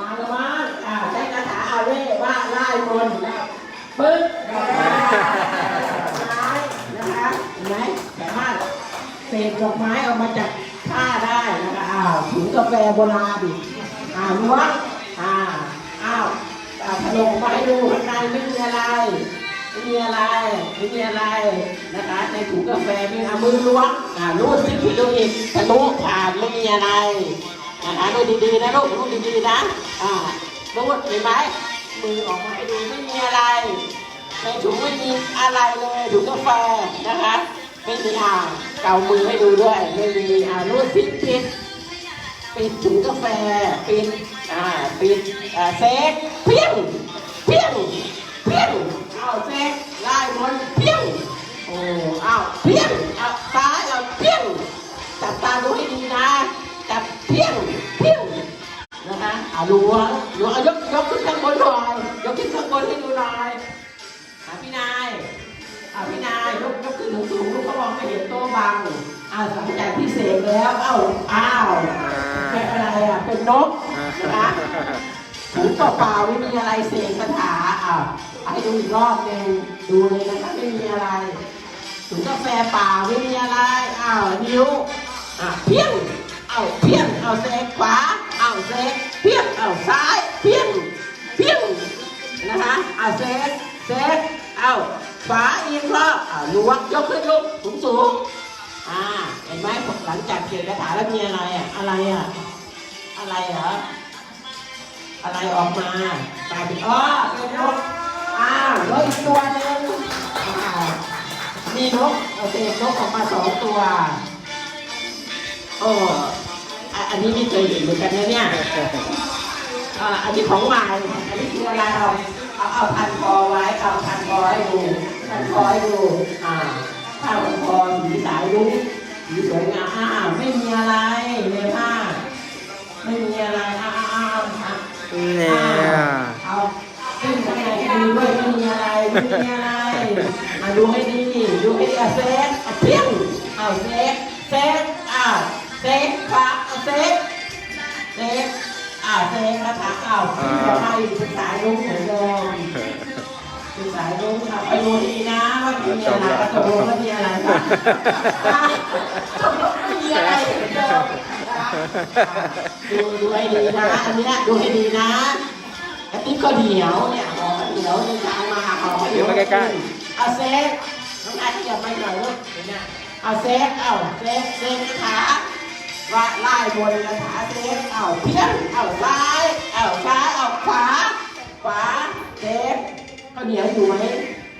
มาแล้วมั้งอ่าใช้คาถาอาเร่ว่าไล่มนต์ปึ๊บดอกไม้นะคะเห็นไหมสามารถเศษดอกไม้ออกมาจากผ้าได้นะคะอ้าวถุงกาแฟโบราณดิอ่าวล้วงอ่าวอ้าวอ่าถลกไปดูข้างในไม่มีอะไรไม่มีอะไรไม่มีอะไรนะคะ ในถุงกาแฟมีอามือล้วงอ่ารูดซิพี่ดูอีกทะลุผ่านไม่มีอะไร นะดูดีๆนะลูกดูดีๆนะ อ่ารูดเห็นไหมมือออกมาให้ดูไม่มีอะไรในถุงไม่มีอะไรเลยถุงกาแฟนะคะ ไม่มีอ่าเกามือให้ดูด้วยไม่มีอ่ารูดซิดปิดปิดถุงกาแฟปิดอ่าปิดอ่าเซ็กเพี้ยงเพี้ยงเพี้ยงเอาเซ็กไล่บนเพี้ยงโอ้เอาเพี้ยงเอาซ้า นะคะเอาล้วงล้วงเอายกยกขึ้นข้างบนหน่อยยกขึ้นข้างบนให้ดูหน่อยอะพี่นายอะพี่นายยกยกขึ้นสูงๆลูกเขามองไม่เห็นโต๊ะบังอ่าหลังจากที่เสกแล้วเอ้าอ้าวเป็นอะไรอะเป็นนกนะคะถุงเปล่าๆไม่มีอะไรเสกคาถาอะให้ดูอีกรอบหนึ่งดูเลยนะคะไม่มีอะไรถุงกาแฟเปล่าไม่มีอะไรอ้าวนิ้วอะเพี้ยงเอ้าเพี้ยงเอาเซกขวา เซกเพี้ยงเอาซ้ายเพี้ยงเพี้ยงนะคะเอาเซกเซกเอาขวาอีกรอบเอาล้วงยกขึ้นลูกสูงสูงอ่าเห็นไหมหลังจากเขียนคาถาแล้วมีอะไรอะอะไรอะอะไรเหรออะไรออกมากลายเป็นอ๋อเป็นนกอ้าวแล้วอีกตัวหนึ่งอ่ามีนกเอาเศษนกออกมาสองตัวโอ้ อะอันนี้ไม่เคยเห็นเหมือนกันนะเนี่ยอ่าอันนี้ของใหม่อันนี้คืออะไรเอาเอาเอาพันคอไว้เอาพันคอให้ดูพันคอให้ดูอ่าผ้าพันคอสีสายรุ้งสีสวยงามอ้าวไม่มีอะไรในผ้าไม่มีอะไรอ้าวอ้าวอ้าวเนี่ยเอาขึ้นข้างในให้ดูด้วยไม่มีอะไรไม่มีอะไรมาดูให้ดีดูให้ดีอะเซฟอะเพี้ยงเอาเซฟเซฟอ่าเซฟครั กระถางเอาที่จะให้เป็นสายลุ้งเหมือนเดิมเป็นสายลุ้งครับไปดูดีนะว่ามีอะไรกระตกลงว่ามีอะไรครับตกลงไม่มีอะไรเหมือนเดิมดูดูให้ดีนะอันนี้ยดูให้ดีนะกระติบก็เหนียวเนี่ยหอมเหนียวในจานมาหอมเดี๋ยวมาใกล้ๆเอาเซฟน้องนายขยับมาหน่อยลูกเนไหมเอาเซฟเอาเซฟเซฟกระถาว่าไล่บนกระถาเซฟเอาเพี้ยนเอาซ้าย เอาซ้ายเอาขวาขวาเซฟข้าวเหนียวอยู่ไหม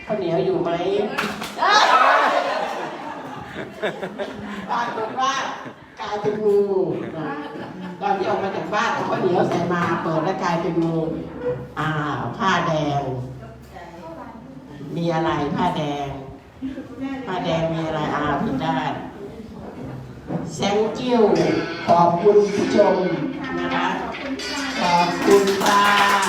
ข้าวเหนียวอยู่ไหมเอ้ยปรากว่ากลายเป็นงูตอนที่ออกมาจากบ้านเอาข้าวเหนียวใส่มาเปิดแล้วกลายเป็นงูอ้าวผ้าแดง มีอะไรผ้าแดง ผ้าแดงมีอะไรอาผิดด้านแซงกิ้วขอบคุณผู้ชมนะคะ ขอบคุณค่ะ